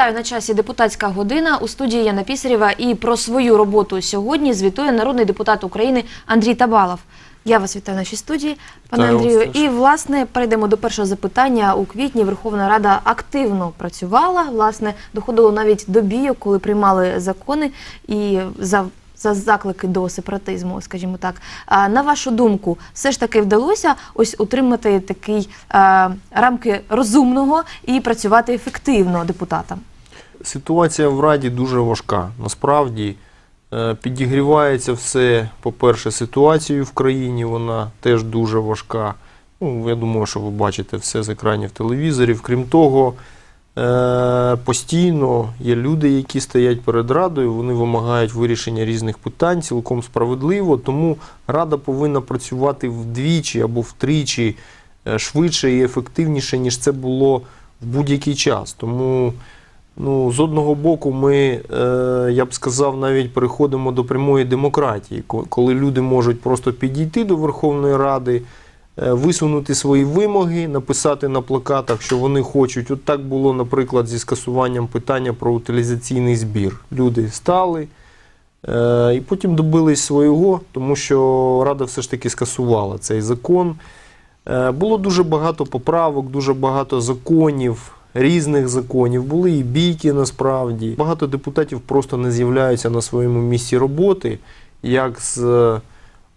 Вітаю на часі депутатська година у студії Яна Пісарєва. І про свою роботу сьогодні звітує народний депутат України Андрій Табалов. Я вас вітаю в нашій студії, пане Андрію. І власне перейдемо до першого запитання. У квітні Верховна Рада активно працювала. Власне, доходило навіть до бійок, коли приймали закони і за. За заклики до сепаратизму, скажімо так. На вашу думку, все ж таки вдалося ось утримати такий е, рамки розумного і працювати ефективно депутатам? Ситуація в Раді дуже важка. Насправді е, підігрівається все, по-перше, ситуацією в країні, вона теж дуже важка. Ну, я думаю, що ви бачите все з екранів телевізорів. Крім того, постійно є люди, які стоять перед Радою, вони вимагають вирішення різних питань, цілком справедливо. Тому Рада повинна працювати вдвічі або втричі е, швидше і ефективніше, ніж це було в будь-який час. Тому Ну, з одного боку, ми, е, я б сказав, навіть переходимо до прямої демократії, коли люди можуть просто підійти до Верховної Ради, е, висунути свої вимоги, написати на плакатах, що вони хочуть. От так було, наприклад, зі скасуванням питання про утилізаційний збір. Люди стали е, і потім добились свого, тому що Рада все ж таки скасувала цей закон. Е, Було дуже багато поправок, дуже багато законів, різних законів. Були і бійки насправді. Багато депутатів просто не з'являються на своєму місці роботи, як з е,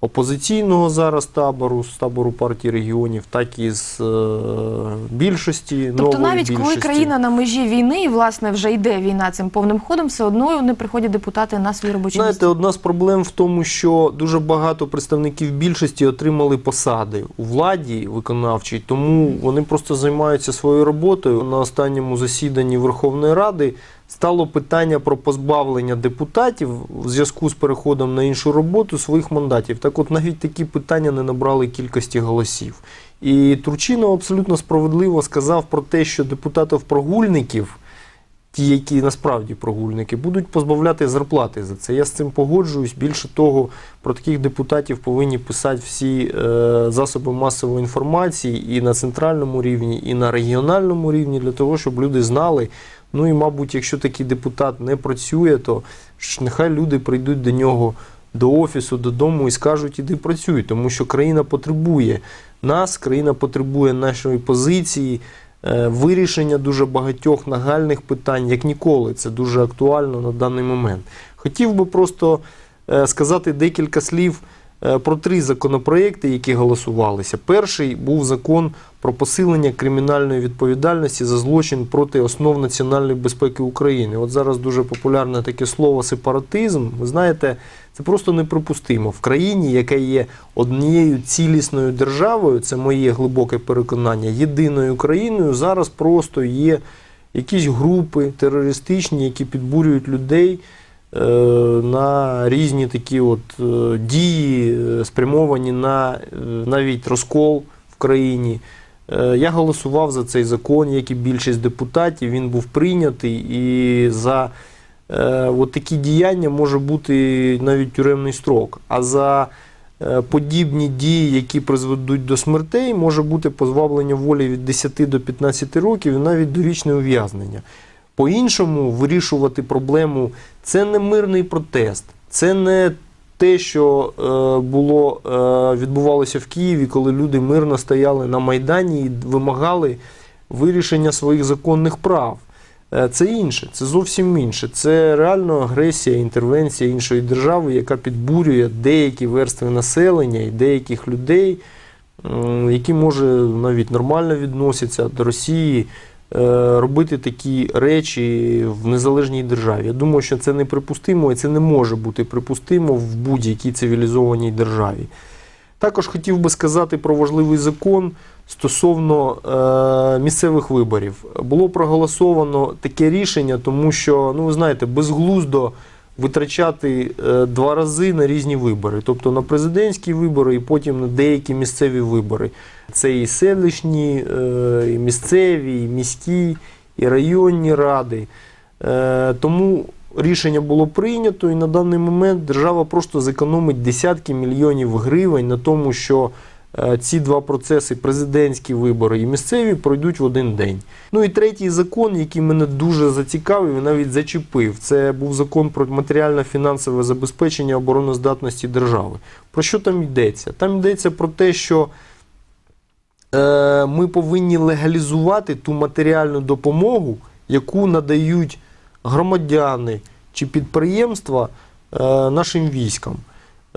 опозиційного зараз табору, з табору партії регіонів, так і з е, більшості. Тобто, нової навіть коли країна на межі війни, і власне вже йде війна цим повним ходом, все одно не приходять депутати на свої робочі Знаєте, місця. одна з проблем в тому, що дуже багато представників більшості отримали посади у владі виконавчій, тому вони просто займаються своєю роботою. На останньому засіданні Верховної Ради стало питання про позбавлення депутатів в зв'язку з переходом на іншу роботу своїх мандатів. Так от навіть такі питання не набрали кількості голосів. І Турчинов абсолютно справедливо сказав про те, що депутатів-прогульників ті, які насправді прогульники, будуть позбавляти зарплати за це. Я з цим погоджуюсь. Більше того, про таких депутатів повинні писати всі е, засоби масової інформації і на центральному рівні, і на регіональному рівні, для того, щоб люди знали. Ну і, мабуть, якщо такий депутат не працює, то ж нехай люди прийдуть до нього до офісу, додому і скажуть, іди працюй, тому що країна потребує нас, країна потребує нашої позиції, е, вирішення дуже багатьох нагальних питань, як ніколи. Це дуже актуально на даний момент. Хотів би просто е, сказати декілька слів про три законопроекти, які голосувалися. Перший був закон про посилення кримінальної відповідальності за злочин проти основ національної безпеки України. От зараз дуже популярне таке слово сепаратизм. Ви знаєте, це просто неприпустимо. В країні, яка є однією цілісною державою, це моє глибоке переконання, єдиною країною, зараз просто є якісь групи терористичні, які підбурюють людей е, на різні такі от е, дії, е, спрямовані на е, навіть розкол в країні. Е, Я голосував за цей закон, як і більшість депутатів. Він був прийнятий і за е, от такі діяння може бути навіть тюремний строк. А за е, подібні дії, які призведуть до смертей, може бути позбавлення волі від 10 до 15 років і навіть довічне ув'язнення. По-іншому вирішувати проблему це не мирний протест, це не те, що е, було, е, відбувалося в Києві, коли люди мирно стояли на Майдані і вимагали вирішення своїх законних прав. Е, Це інше, це зовсім інше. Це реально агресія, інтервенція іншої держави, яка підбурює деякі верстви населення і деяких людей, які може навіть нормально відносяться до Росії, робити такі речі в незалежній державі. Я думаю, що це неприпустимо і це не може бути припустимо в будь-якій цивілізованій державі. Також хотів би сказати про важливий закон стосовно е, місцевих виборів. Було проголосовано таке рішення, тому що, ну ви знаєте, безглуздо витрачати е, два рази на різні вибори, тобто на президентські вибори і потім на деякі місцеві вибори. Це і селищні, е, і місцеві, і міські, і районні ради. Е, тому рішення було прийнято, і на даний момент держава просто зекономить десятки мільйонів гривень на тому, що ці два процеси, президентські вибори і місцеві, пройдуть в один день. Ну і третій закон, який мене дуже зацікавив і навіть зачепив, це був закон про матеріально-фінансове забезпечення обороноздатності держави. Про що там йдеться? Там йдеться про те, що е, ми повинні легалізувати ту матеріальну допомогу, яку надають громадяни чи підприємства е, нашим військам.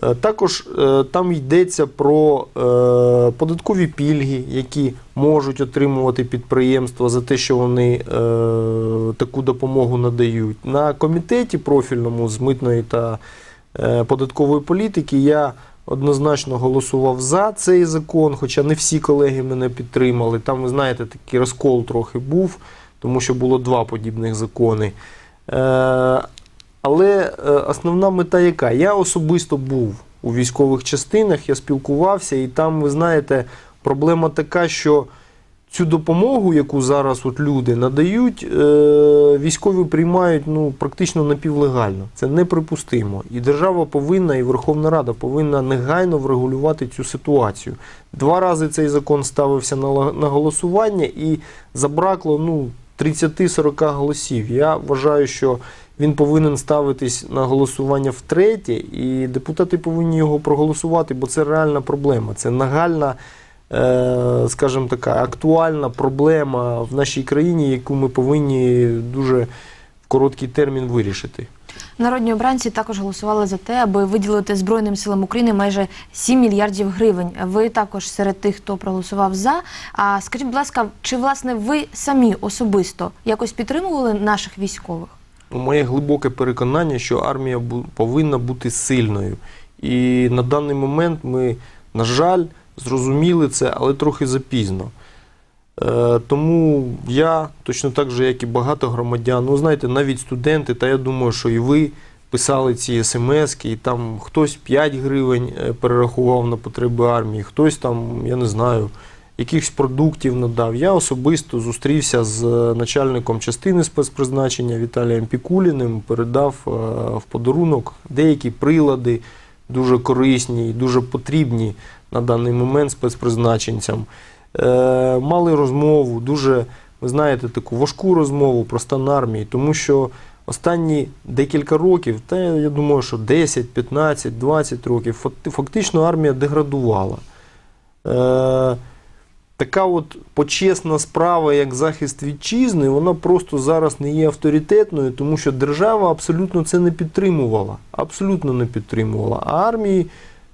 Е, Також е, там йдеться про е, податкові пільги, які можуть отримувати підприємства за те, що вони таку допомогу надають. На комітеті профільному з митної та податкової політики я однозначно голосував за цей закон, хоча не всі колеги мене підтримали. Там, ви знаєте, такий розкол трохи був, тому що було два подібних закони. Але е, основна мета яка? Я особисто був у військових частинах, я спілкувався, і там, ви знаєте, проблема така, що цю допомогу, яку зараз от люди надають, е, військові приймають ну, практично напівлегально. Це неприпустимо. І держава повинна, і Верховна Рада повинна негайно врегулювати цю ситуацію. Два рази цей закон ставився на голосування і забракло ну, 30-40 голосів. Я вважаю, що він повинен ставитись на голосування втретє, і депутати повинні його проголосувати, бо це реальна проблема. Це нагальна, е, скажімо така, актуальна проблема в нашій країні, яку ми повинні дуже в короткий термін вирішити. Народні обранці також голосували за те, аби виділити Збройним силам України майже 7 мільярдів гривень. Ви також серед тих, хто проголосував за. А скажіть, будь ласка, чи власне ви самі особисто якось підтримували наших військових? Моє глибоке переконання, що армія повинна бути сильною. І на даний момент ми, на жаль, зрозуміли це, але трохи запізно. Е, тому я, точно так же, як і багато громадян, ну знаєте, навіть студенти, та я думаю, що і ви писали ці смски, і там хтось 5 гривень е, перерахував на потреби армії, хтось там, я не знаю, якихось продуктів надав. Я особисто зустрівся з е, начальником частини спецпризначення Віталієм Пікуліним, передав е, в подарунок деякі прилади, дуже корисні і дуже потрібні на даний момент спецпризначенцям. Е, Мали розмову, дуже, ви знаєте, таку важку розмову про стан армії, тому що останні декілька років, та я думаю, що 10, 15, 20 років, фактично армія деградувала. Е, така от почесна справа, як захист вітчизни, вона просто зараз не є авторитетною, тому що держава абсолютно це не підтримувала. Абсолютно не підтримувала. А армії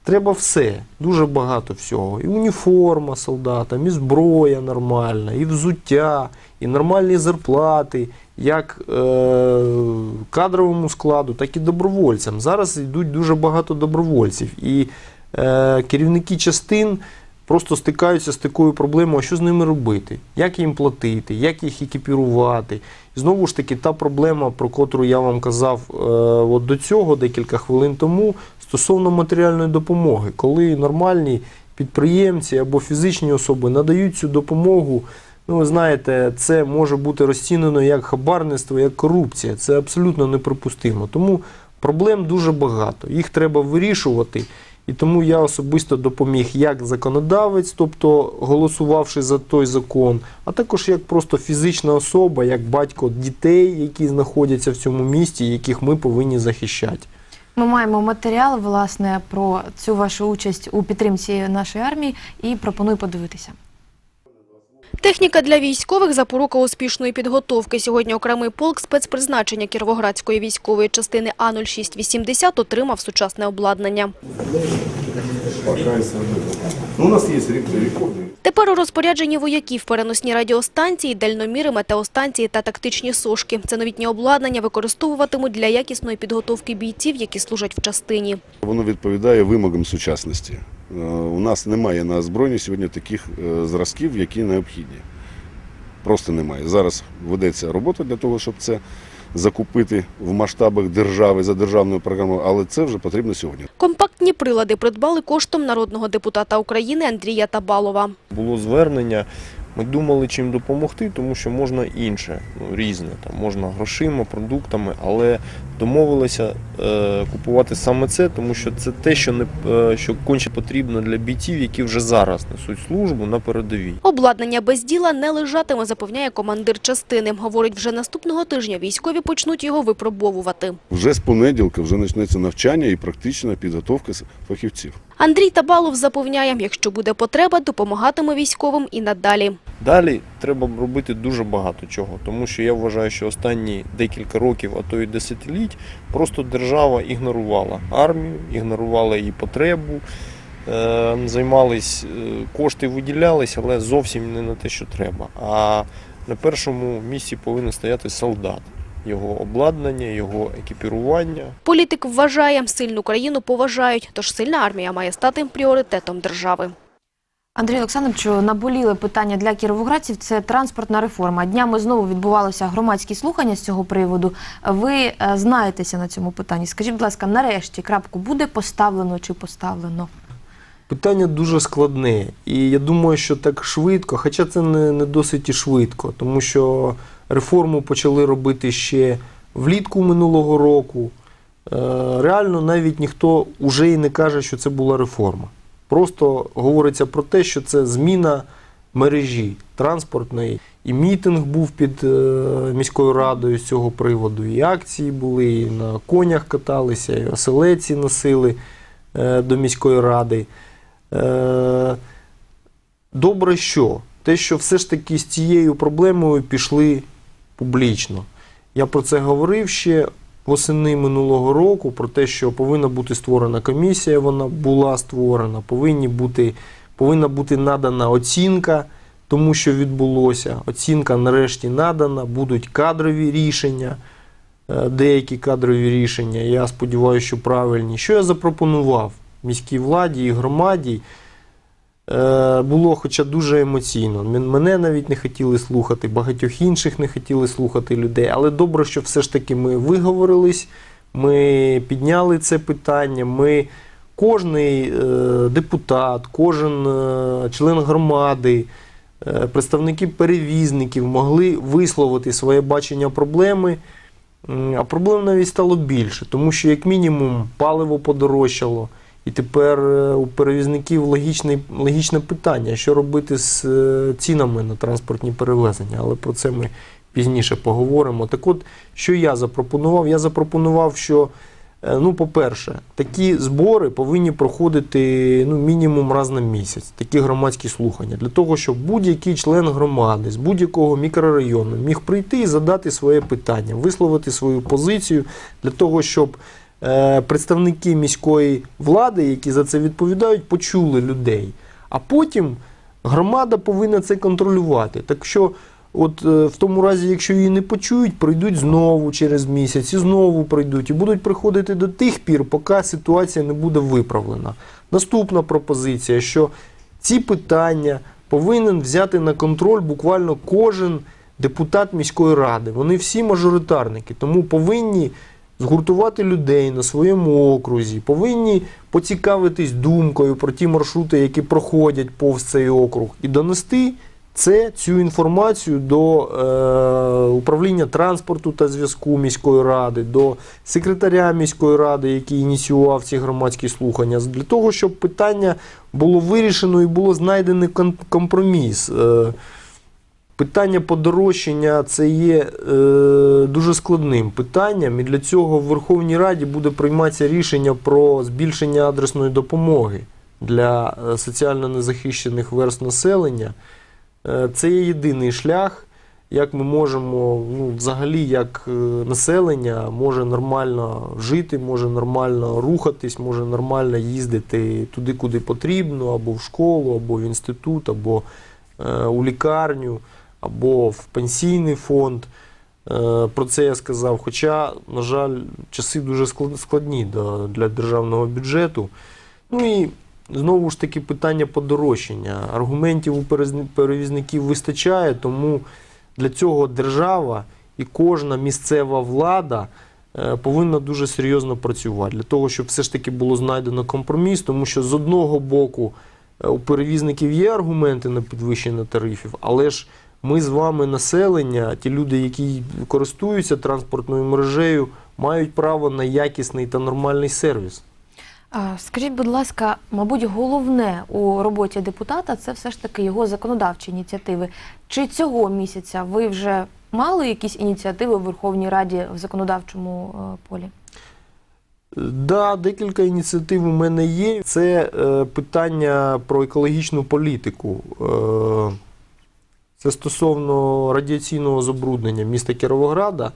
треба все, дуже багато всього. І уніформа солдатам, і зброя нормальна, і взуття, і нормальні зарплати, як е, кадровому складу, так і добровольцям. Зараз йдуть дуже багато добровольців. І е, керівники частин просто стикаються з такою проблемою, а що з ними робити, як їм платити, як їх екіпірувати. І знову ж таки, та проблема, про котру я вам казав е, от до цього декілька хвилин тому, стосовно матеріальної допомоги, коли нормальні підприємці або фізичні особи надають цю допомогу. Ну, ви знаєте, це може бути розцінено як хабарництво, як корупція. Це абсолютно неприпустимо. Тому проблем дуже багато. Їх треба вирішувати. І тому я особисто допоміг як законодавець, тобто голосувавши за той закон, а також як просто фізична особа, як батько дітей, які знаходяться в цьому місті, яких ми повинні захищати. Ми маємо матеріал власне про цю вашу участь у підтримці нашої армії і пропоную подивитися. Техніка для військових – запорука успішної підготовки. Сьогодні окремий полк спецпризначення Кіровоградської військової частини А-0680 отримав сучасне обладнання. Ну, у нас есть рек- рекорды. Тепер у розпорядженні вояків переносні радіостанції, дальноміри, метеостанції та тактичні сошки. Це новітнє обладнання використовуватимуть для якісної підготовки бійців, які служать в частині. Воно відповідає вимогам сучасності. Е, У нас немає на озброєнні сьогодні таких е, зразків, які необхідні. Просто немає. Зараз ведеться робота для того, щоб це закупити в масштабах держави за державною програмою, але це вже потрібно сьогодні. Компактні прилади придбали коштом народного депутата України Андрія Табалова. було звернення Ми думали, чим допомогти, тому що можна інше, ну, різне. Там, можна грошима, продуктами, але домовилися е, купувати саме це, тому що це те, що, не, е, що конче потрібно для бійців, які вже зараз несуть службу на передовій. Обладнання без діла не лежатиме, запевняє командир частини. Говорить, вже наступного тижня військові почнуть його випробовувати. Вже з понеділка вже почнеться навчання і практична підготовка фахівців. Андрій Табалов запевняє, якщо буде потреба, допомагатиме військовим і надалі. Далі треба робити дуже багато чого, тому що я вважаю, що останні декілька років, а то й десятиліть, просто держава ігнорувала армію, ігнорувала її потребу, е, займались, е, кошти виділялись, але зовсім не на те, що треба. А на першому місці повинен стояти солдат, його обладнання, його екіпірування. Політик вважає, сильну країну поважають, тож сильна армія має стати пріоритетом держави. Андрій Олександровичу, наболіле питання для кіровоградців – це транспортна реформа. Днями знову відбувалося громадські слухання з цього приводу. Ви е, знаєтеся на цьому питанні. Скажіть, будь ласка, нарешті крапку буде поставлено чи поставлено? Питання дуже складне, і я думаю, що так швидко, хоча це не, не досить і швидко, тому що реформу почали робити ще влітку минулого року. Е, Реально навіть ніхто уже і не каже, що це була реформа. Просто говориться про те, що це зміна мережі транспортної. І мітинг був під е, міською радою з цього приводу, і акції були, і на конях каталися, і оселеці носили е, до міської ради. Е, Добре, що те, що все ж таки з цією проблемою пішли публічно. Я про це говорив ще восени минулого року, про те, що повинна бути створена комісія, вона була створена, повинні бути, повинна бути надана оцінка тому, що відбулося. Оцінка нарешті надана, будуть кадрові рішення, е, деякі кадрові рішення, я сподіваюся, що правильні. Що я запропонував міській владі і громаді? Е, Було хоча дуже емоційно. Мене навіть не хотіли слухати, багатьох інших не хотіли слухати людей. Але добре, що все ж таки ми виговорились, ми підняли це питання. Ми, кожний е, депутат, кожен е, член громади, представники перевізників могли висловити своє бачення проблеми. А проблем навіть стало більше, тому що, як мінімум, паливо подорожчало. І тепер е, у перевізників логічне, логічне питання, що робити з е, цінами на транспортні перевезення, але про це ми пізніше поговоримо. Так от, що я запропонував? Я запропонував, що, е, ну, по-перше, такі збори повинні проходити ну, мінімум раз на місяць, такі громадські слухання, для того, щоб будь-який член громади з будь-якого мікрорайону міг прийти і задати своє питання, висловити свою позицію для того, щоб представники міської влади, які за це відповідають, почули людей. А потім громада повинна це контролювати. Так що, от е, в тому разі, якщо її не почують, прийдуть знову через місяць і знову прийдуть, і будуть приходити до тих пір, поки ситуація не буде виправлена. Наступна пропозиція, що ці питання повинен взяти на контроль буквально кожен депутат міської ради. Вони всі мажоритарники, тому повинні згуртувати людей на своєму окрузі, повинні поцікавитись думкою про ті маршрути, які проходять повз цей округ, і донести це, цю інформацію до е, управління транспорту та зв'язку міської ради, до секретаря міської ради, який ініціював ці громадські слухання, для того, щоб питання було вирішено і було знайдений компроміс. Е, Питання подорожчання це є е, дуже складним питанням, і для цього в Верховній Раді буде прийматися рішення про збільшення адресної допомоги для е, соціально незахищених верст населення. Е, це є єдиний шлях, як ми можемо, ну, взагалі, як е, населення може нормально жити, може нормально рухатись, може нормально їздити туди, куди потрібно, або в школу, або в інститут, або е, у лікарню, або в пенсійний фонд. Е, Про це я сказав. Хоча, на жаль, часи дуже складні для державного бюджету. Ну і знову ж таки питання подорожчання. Аргументів у перевізників вистачає, тому для цього держава і кожна місцева влада е, повинна дуже серйозно працювати для того, щоб все ж таки було знайдено компроміс, тому що з одного боку Е, У перевізників є аргументи на підвищення тарифів, але ж ми з вами, населення, ті люди, які користуються транспортною мережею, мають право на якісний та нормальний сервіс. Скажіть, будь ласка, мабуть, головне у роботі депутата це все ж таки його законодавчі ініціативи. Чи цього місяця ви вже мали якісь ініціативи в Верховній Раді в законодавчому е, полі? Да, декілька ініціатив у мене є. Це е, питання про екологічну політику. Е, це стосовно радіаційного забруднення міста Кіровограда. Е,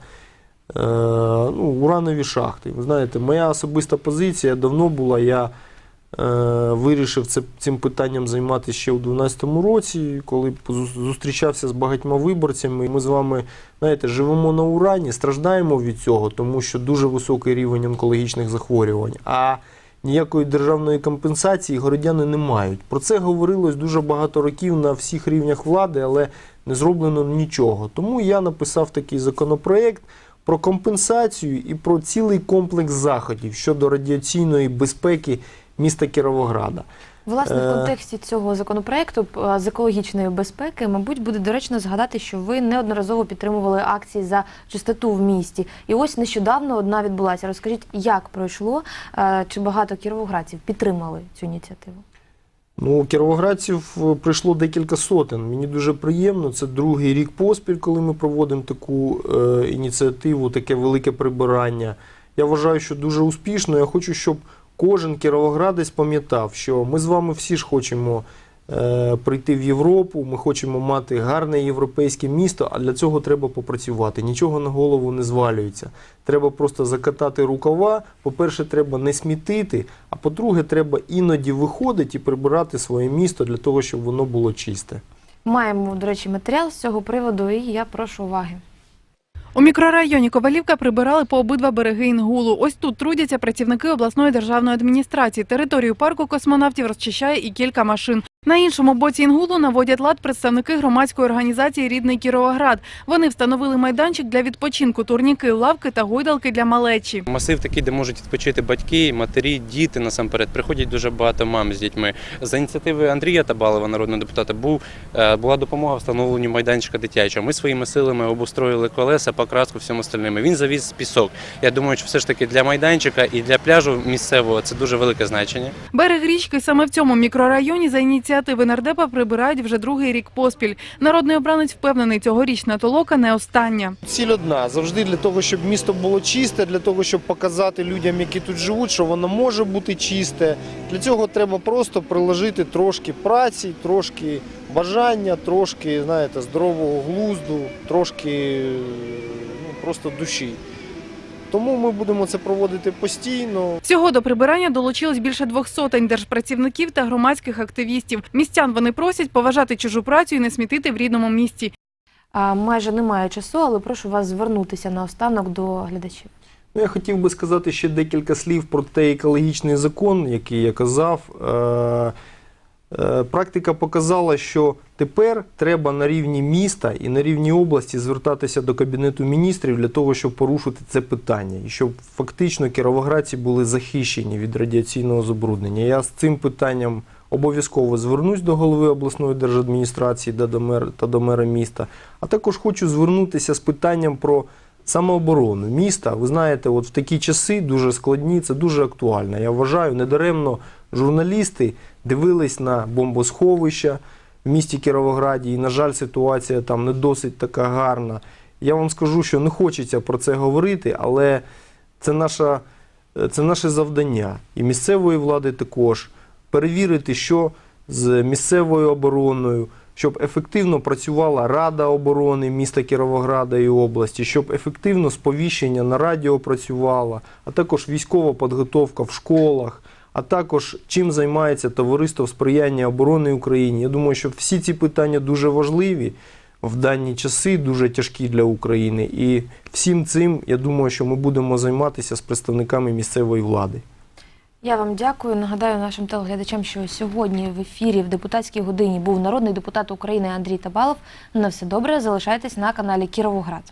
ну, уранові шахти. Ви знаєте, моя особиста позиція давно була. Я е, вирішив це, цим питанням займатися ще у 2012 році, коли зустрічався з багатьма виборцями. Ми з вами знаєте, живемо на урані, страждаємо від цього, тому що дуже високий рівень онкологічних захворювань. А ніякої державної компенсації городяни не мають. Про це говорилось дуже багато років на всіх рівнях влади, але не зроблено нічого. Тому я написав такий законопроект про компенсацію і про цілий комплекс заходів щодо радіаційної безпеки міста Кіровограда. Власне, в Е. контексті цього законопроекту з екологічної безпеки, мабуть, буде доречно згадати, що ви неодноразово підтримували акції за чистоту в місті. І ось нещодавно одна відбулася. Розкажіть, як пройшло, е, чи багато кіровоградців підтримали цю ініціативу? Ну, кіровоградців е, прийшло декілька сотень. Мені дуже приємно. Це другий рік поспіль, коли ми проводимо таку е, ініціативу, таке велике прибирання. Я вважаю, що дуже успішно. Я хочу, щоб кожен кіровоградець пам'ятав, що ми з вами всі ж хочемо е, прийти в Європу, ми хочемо мати гарне європейське місто, а для цього треба попрацювати. Нічого на голову не звалюється. Треба просто закатати рукава. По-перше, треба не смітити, а по-друге, треба іноді виходити і прибирати своє місто для того, щоб воно було чисте. Маємо, до речі, матеріал з цього приводу, і я прошу уваги. У мікрорайоні Ковалівка прибирали по обидва береги Інгулу. Ось тут трудяться працівники обласної державної адміністрації. Територію парку космонавтів розчищає і кілька машин. На іншому боці Інгулу наводять лад представники громадської організації Рідний Кіровоград. Вони встановили майданчик для відпочинку, турніки, лавки та гойдалки для малечі. Масив такий, де можуть відпочити батьки, матері, діти насамперед. Приходять дуже багато мам з дітьми. За ініціативи Андрія Табалова, народного депутата, був е, була допомога встановленню майданчика дитячого. Ми своїми силами обустроїли колеса, покраску, всьому остальному. Він завіз пісок. Я думаю, що все ж таки для майданчика і для пляжу місцевого це дуже велике значення. Берег річки саме в цьому мікрорайоні за ініціативи нардепа прибирають вже другий рік поспіль. Народний обранець впевнений, цьогорічна толока не остання. Ціль одна завжди для того, щоб місто було чисте, для того, щоб показати людям, які тут живуть, що воно може бути чисте. Для цього треба просто приложити трошки праці, трошки бажання, трошки, знаєте, здорового глузду, трошки ну, просто душі. Тому ми будемо це проводити постійно. Всього до прибирання долучилось більше двох сотень держпрацівників та громадських активістів. Містян вони просять поважати чужу працю і не смітити в рідному місті. А, майже немає часу, але прошу вас звернутися наостанок до глядачів. Ну, я хотів би сказати ще декілька слів про той екологічний закон, який я казав. Е, Практика показала, що тепер треба на рівні міста і на рівні області звертатися до Кабінету міністрів для того, щоб порушити це питання, і щоб фактично кіровоградці були захищені від радіаційного забруднення. Я з цим питанням обов'язково звернусь до голови обласної держадміністрації та до мера, та до мера міста. А також хочу звернутися з питанням про самооборону міста. Ви знаєте, от в такі часи дуже складні, це дуже актуально. Я вважаю, недаремно журналісти дивились на бомбосховища в місті Кіровограді, і, на жаль, ситуація там не досить така гарна. Я вам скажу, що не хочеться про це говорити, але це, наша, це наше завдання. І місцевої влади також. Перевірити, що з місцевою обороною, щоб ефективно працювала Рада оборони міста Кіровограда і області, щоб ефективно сповіщення на радіо працювало, а також військова підготовка в школах, а також чим займається товариство сприяння оборони Україні. Я думаю, що всі ці питання дуже важливі в дані часи, дуже тяжкі для України. І всім цим, я думаю, що ми будемо займатися з представниками місцевої влади. Я вам дякую. Нагадаю нашим телеглядачам, що сьогодні в ефірі в депутатській годині був народний депутат України Андрій Табалов. На все добре. Залишайтесь на каналі Кіровоград.